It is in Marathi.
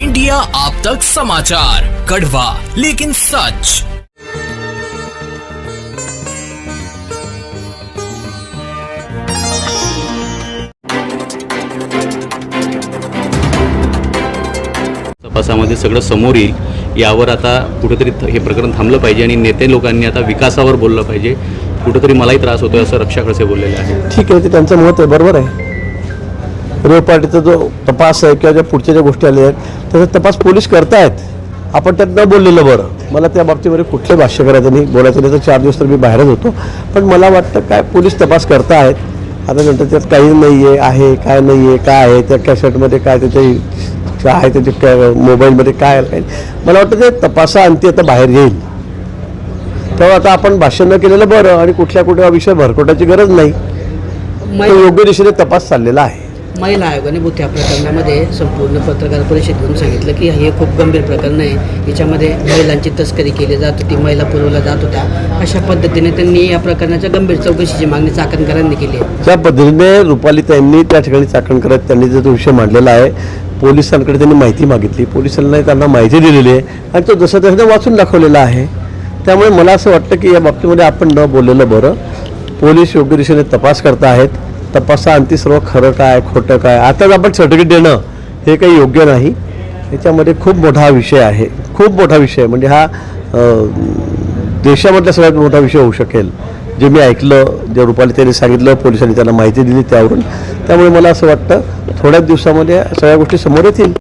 इंडिया आप तक समाचार कड़वा लेकिन सच। तपासामध्ये सगळं समोर येईल. यावर आता कुठेतरी हे प्रकरण थांबलं पाहिजे आणि नेते लोकांनी आता विकासावर बोललं पाहिजे. कुठेतरी मलाही त्रास होतोय असं रक्षा खडसे बोललेले आहेत. ठीक आहे ते त्यांचं मत आहे बरोबर आहे. रेव पार्टीचा जो तपास आहे किंवा ज्या पुढच्या ज्या गोष्टी आल्या आहेत त्याचा तपास पोलीस करतायत. आपण त्यात न बोललेलं बरं. मला त्या बाबतीमध्ये कुठलं भाष्य करायचं नाही. बोलायचं नाही तर चार दिवस तर मी बाहेरच होतो. पण मला वाटतं काय पोलीस तपास करतायत आता नंतर त्यात काही नाही आहे आहे काय नाही आहे काय आहे त्या कॅसेटमध्ये काय त्याच्या आहे त्याच्या काय मोबाईलमध्ये काय आहे, काय मला वाटतं ते तपासा अंती आता बाहेर येईल. तेव्हा आता आपण भाष्य न केलेलं बरं आणि कुठल्या कुठल्या विषय भरकटाची गरज नाही. योग्य दिशेने तपास चाललेला आहे. महिला आयोगाने बुथ्या प्रकरणामध्ये संपूर्ण पत्रकार परिषद घेऊन सांगितलं की हे खूप गंभीर प्रकरण आहे. याच्यामध्ये महिलांची तस्करी केली जात होती महिला पुरवल्या जात होत्या. अशा पद्धतीने त्यांनी या प्रकरणाच्या गंभीर चौकशीची मागणी चाकणकरांनी केली आहे. ज्या पद्धतीने त्यांनी त्या ठिकाणी चाकणकरात त्यांनी जो विषय मांडलेला आहे पोलिसांकडे त्यांनी माहिती मागितली. पोलिसांना त्यांना माहिती दिलेली आहे आणि तो जसं तसं वाचून दाखवलेला आहे. त्यामुळे मला असं वाटतं की या बाबतीमध्ये आपण न बोललेलं बरं. पोलीस योग्य दिशेने तपास करत आहेत. तपासा अंती सर्व खरं काय खोटं काय? आताच आपण सर्टिफिकेट देणं हे काही योग्य नाही. याच्यामध्ये खूप मोठा विषय आहे. खूप मोठा विषय म्हणजे हा देशामधला सगळ्यात मोठा विषय होऊ शकेल. जे मी ऐकलं जे रुपाली त्यांनी सांगितलं पोलिसांनी त्यांना माहिती दिली त्यावरून. त्यामुळे मला असं वाटतं थोड्याच दिवसामध्ये सगळ्या गोष्टी समोर येतील.